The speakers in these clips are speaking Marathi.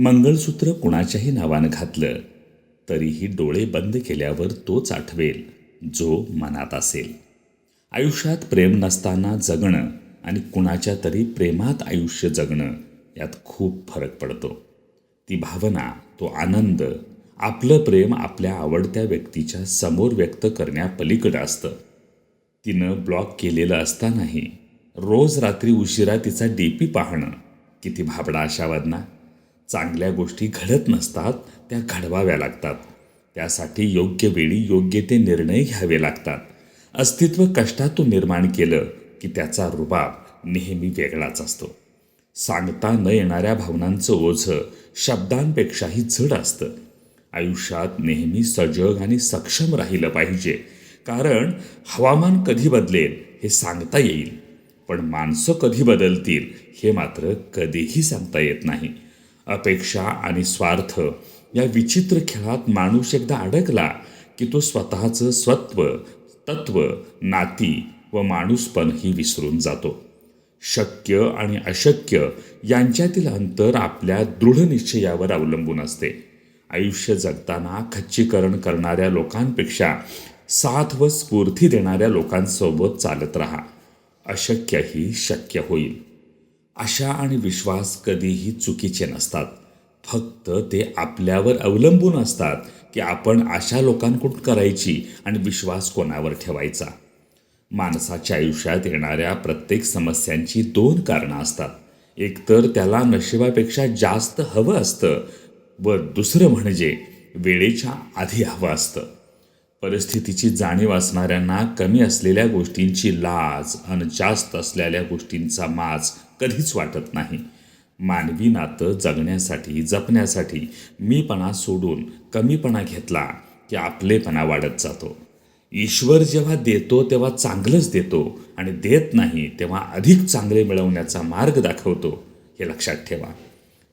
मंगळसूत्र कुणाच्याही नावानं घातलं तरीही डोळे बंद केल्यावर तोच आठवेल जो मनात असेल. आयुष्यात प्रेम नसताना जगणं आणि कुणाच्या तरी प्रेमात आयुष्य जगणं यात खूप फरक पडतो. ती भावना तो आनंद आपलं प्रेम आपल्या आवडत्या व्यक्तीच्या समोर व्यक्त करण्यापलीकडं असतं. तिनं ब्लॉक केलेलं असतानाही रोज रात्री उशिरा तिचा डी पी पाहणं किती भाबडा आशावादना चांगल्या गोष्टी घडत नसतात त्या घडवाव्या लागतात. त्यासाठी योग्य वेळी योग्य ते निर्णय घ्यावे लागतात. अस्तित्व कष्टातून निर्माण केलं की त्याचा रुबाब नेहमी वेगळाच असतो. सांगता न येणाऱ्या भावनांचं ओझं शब्दांपेक्षाही जड असतं. आयुष्यात नेहमी सजग आणि सक्षम राहिलं पाहिजे. कारण हवामान कधी बदलेल हे सांगता येईल. पण माणसं कधी बदलतील हे मात्र कधीही सांगता येत नाही. अपेक्षा आणि स्वार्थ या विचित्र खेळात माणूस एकदा अडकला की तो स्वतःचं स्वत्व तत्व नाती व माणूसपणही विसरून जातो. शक्य आणि अशक्य यांच्यातील अंतर आपल्या दृढ निश्चयावर अवलंबून असते. आयुष्य जगताना खच्चीकरण करणाऱ्या लोकांपेक्षा साथ व स्फूर्ती देणाऱ्या लोकांसोबत चालत राहा. अशक्यही शक्य होईल. आशा आणि विश्वास कधीही चुकीचे नसतात. फक्त ते आपल्यावर अवलंबून असतात की आपण अशा लोकांकडून करायची आणि विश्वास कोणावर ठेवायचा. माणसाच्या आयुष्यात येणाऱ्या प्रत्येक समस्यांची दोन कारणं असतात. एकतर त्याला नशिबापेक्षा जास्त हवं असतं व दुसरं म्हणजे वेळेच्या आधी हवं असतं. परिस्थितीची जाणीव असणाऱ्यांना कमी असलेल्या गोष्टींची लाज आणि जास्त असलेल्या गोष्टींचा माज कधीच वाटत नाही. मानवी नातं जगण्यासाठी जपण्यासाठी मीपणा सोडून कमीपणा घेतला की आपलेपणा वाढत जातो. ईश्वर जेव्हा देतो तेव्हा चांगलंच देतो आणि देत नाही तेव्हा अधिक चांगले मिळवण्याचा मार्ग दाखवतो हे लक्षात ठेवा.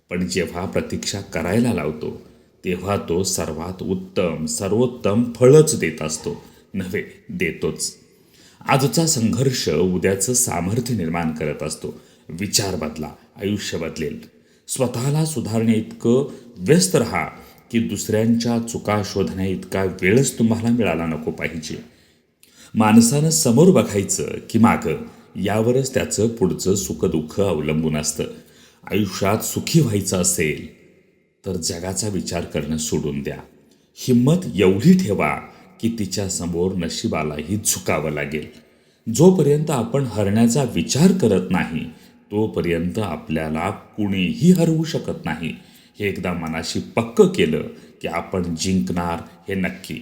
पण जेव्हा प्रतीक्षा करायला लावतो तेव्हा तो सर्वात उत्तम सर्वोत्तम फळच देत असतो. नव्हे देतोच. आजचा संघर्ष उद्याचं सामर्थ्य निर्माण करत असतो. विचार बदला आयुष्य बदलेल. स्वतःला सुधारणे इतकं व्यस्त राहा की दुसऱ्यांच्या चुका शोधण्या इतका वेळच तुम्हाला मिळाला नको पाहिजे. माणसानं समोर बघायचं की मागं यावरच त्याचं पुढचं सुखदुःख अवलंबून असतं. आयुष्यात सुखी व्हायचं असेल तर जगाचा विचार करणं सोडून द्या. हिंमत एवढी ठेवा की तिच्या समोर नशिबालाही झुकावं लागेल. जोपर्यंत आपण हरण्याचा विचार करत नाही तोपर्यंत आपल्याला कुणीही हरवू शकत नाही. हे एकदा मनाशी पक्क केलं की आपण जिंकणार हे नक्की.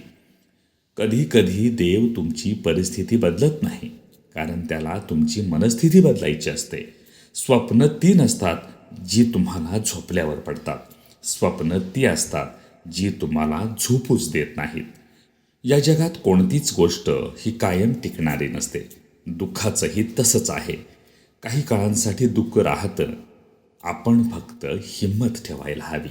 कधी कधी देव तुमची परिस्थिती बदलत नाही कारण त्याला तुमची मनस्थिती बदलायची असते. स्वप्न ती नसतात जी तुम्हाला झोपल्यावर पडतात. स्वप्न ती असतात जी तुम्हाला झोपूच देत नाहीत. या जगात कोणतीच गोष्ट ही कायम टिकणारी नसते. दुःखाचंही तसंच आहे. काही काळांसाठी दुःख राहतं. आपण फक्त हिंमत ठेवायला हवी.